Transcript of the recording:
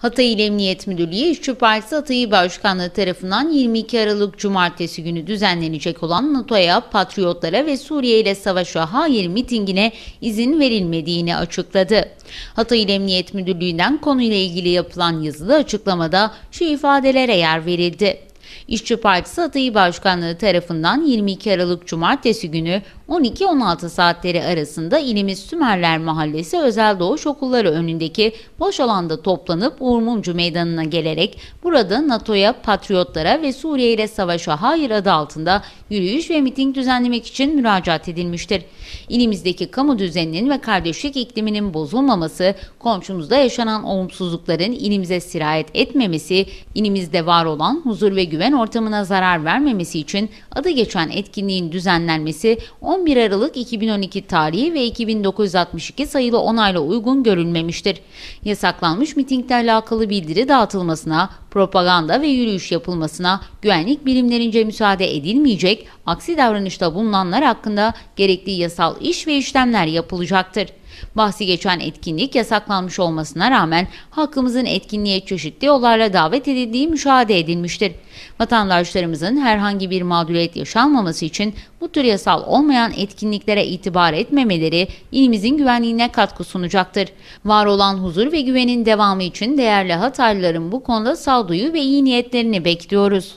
Hatay İl Emniyet Müdürlüğü İşçi Partisi Hatay Başkanlığı tarafından 22 Aralık Cumartesi günü düzenlenecek olan NATO'ya, Patriotlara ve Suriye ile savaşa hayır mitingine izin verilmediğini açıkladı. Hatay İl Emniyet Müdürlüğü'nden konuyla ilgili yapılan yazılı açıklamada şu ifadelere yer verildi. İşçi Partisi Hatay İl Başkanlığı tarafından 22 Aralık Cumartesi günü 12-16 saatleri arasında ilimiz Sümerler Mahallesi Özel Doğuş Okulları önündeki boş alanda toplanıp Uğur Mumcu Meydanı'na gelerek burada NATO'ya, Patriotlara ve Suriye ile savaşa hayır adı altında yürüyüş ve miting düzenlemek için müracaat edilmiştir. İlimizdeki kamu düzeninin ve kardeşlik ikliminin bozulmaması, komşumuzda yaşanan olumsuzlukların ilimize sirayet etmemesi, ilimizde var olan huzur ve güven ortamına zarar vermemesi için adı geçen etkinliğin düzenlenmesi 11 Aralık 2012 tarihi ve 2962 sayılı onayla uygun görülmemiştir. Yasaklanmış mitingle alakalı bildiri dağıtılmasına, propaganda ve yürüyüş yapılmasına güvenlik birimlerince müsaade edilmeyecek, aksi davranışta bulunanlar hakkında gerekli yasal iş ve işlemler yapılacaktır. Bahsi geçen etkinlik yasaklanmış olmasına rağmen halkımızın etkinliğe çeşitli yollarla davet edildiği müşahede edilmiştir. Vatandaşlarımızın herhangi bir mağduriyet yaşanmaması için bu tür yasal olmayan etkinliklere itibar etmemeleri ilimizin güvenliğine katkı sunacaktır. Var olan huzur ve güvenin devamı için değerli Hataylıların bu konuda sağduyu ve iyi niyetlerini bekliyoruz.